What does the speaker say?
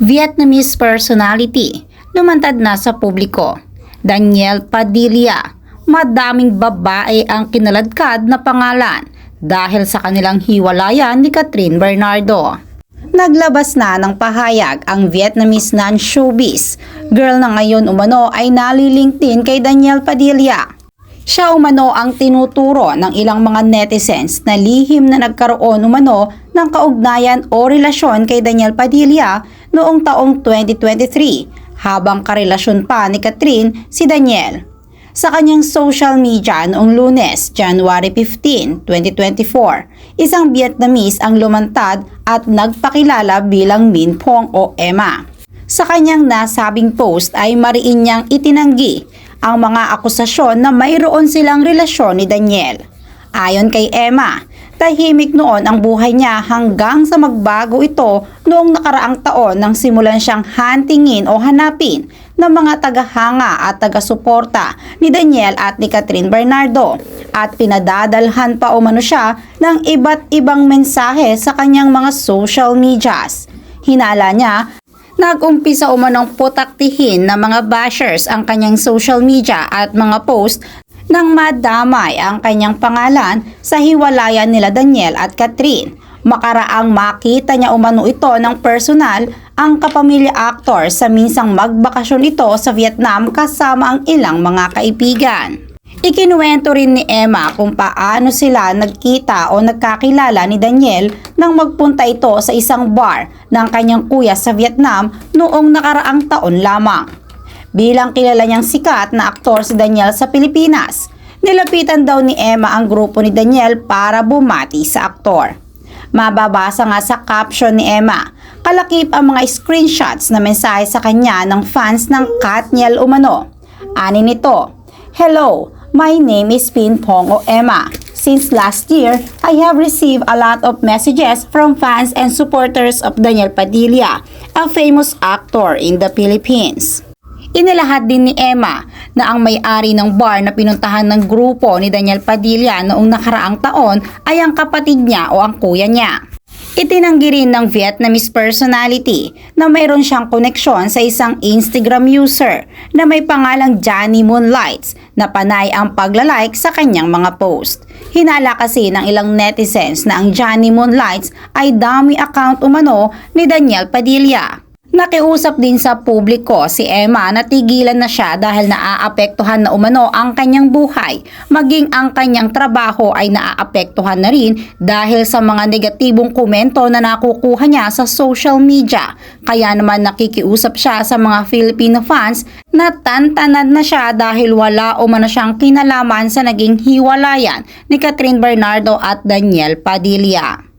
Vietnamese personality, lumantad na sa publiko. Daniel Padilla, madaming babae ang kinaladkad na pangalan dahil sa kanilang hiwalayan ni Catherine Bernardo. Naglabas na ng pahayag ang Vietnamese non-showbiz. Girl na ngayon umano ay nalilingtin kay Daniel Padilla. Siya umano ang tinuturo ng ilang mga netizens na lihim na nagkaroon umano ng kaugnayan o relasyon kay Daniel Padilla noong taong 2023 habang karelasyon pa ni Catherine si Daniel. Sa kanyang social media noong lunes, January 15, 2024, isang Vietnamese ang lumantad at nagpakilala bilang Min Pong o Emma. Sa kanyang nasabing post ay mariin niyang itinanggi ang mga akusasyon na mayroon silang relasyon ni Daniel. Ayon kay Emma, tahimik noon ang buhay niya hanggang sa magbago ito noong nakaraang taon nang simulan siyang hantingin o hanapin ng mga tagahanga at taga-suporta ni Daniel at ni Catherine Bernardo at pinadadalhan pa umano siya ng iba't ibang mensahe sa kanyang mga social medias. Hinala niya Nag-umpisa umanong putaktihin ng mga bashers ang kanyang social media at mga post nang madamay ang kanyang pangalan sa hiwalayan nila Daniel at Catherine. Makaraang makita niya umano ito ng personal ang kapamilya actor sa minsang magbakasyon ito sa Vietnam kasama ang ilang mga kaibigan. Ikinuwento rin ni Emma kung paano sila nagkita o nagkakilala ni Daniel nang magpunta ito sa isang bar ng kanyang kuya sa Vietnam noong nakaraang taon lamang. Bilang kilala niyang sikat na aktor si Daniel sa Pilipinas, nilapitan daw ni Emma ang grupo ni Daniel para bumati sa aktor. Mababasa nga sa caption ni Emma, kalakip ang mga screenshots na mensahe sa kanya ng fans ng Katniel Umano. Ani nito, Hello, my name is Pin Pong o Emma. Since last year, I have received a lot of messages from fans and supporters of Daniel Padilla, a famous actor in the Philippines. Inilahad din ni Emma na ang may-ari ng bar na pinuntahan ng grupo ni Daniel Padilla noong nakaraang taon ay ang kapatid niya o ang kuya niya. Itinanggi rin ng Vietnamese personality na mayroon siyang koneksyon sa isang Instagram user na may pangalang Johnny Moonlights na panay ang paglalike sa kanyang mga post. Hinala kasi ng ilang netizens na ang Johnny Moonlights ay dummy account umano ni Daniel Padilla. Nakiusap din sa publiko si Emma na tigilan na siya dahil naaapektuhan na umano ang kanyang buhay. Maging ang kanyang trabaho ay naaapektuhan na rin dahil sa mga negatibong komento na nakukuha niya sa social media. Kaya naman nakikiusap siya sa mga Filipino fans na tantanad na siya dahil wala umano siyang kinalaman sa naging hiwalayan ni Catherine Bernardo at Daniel Padilla.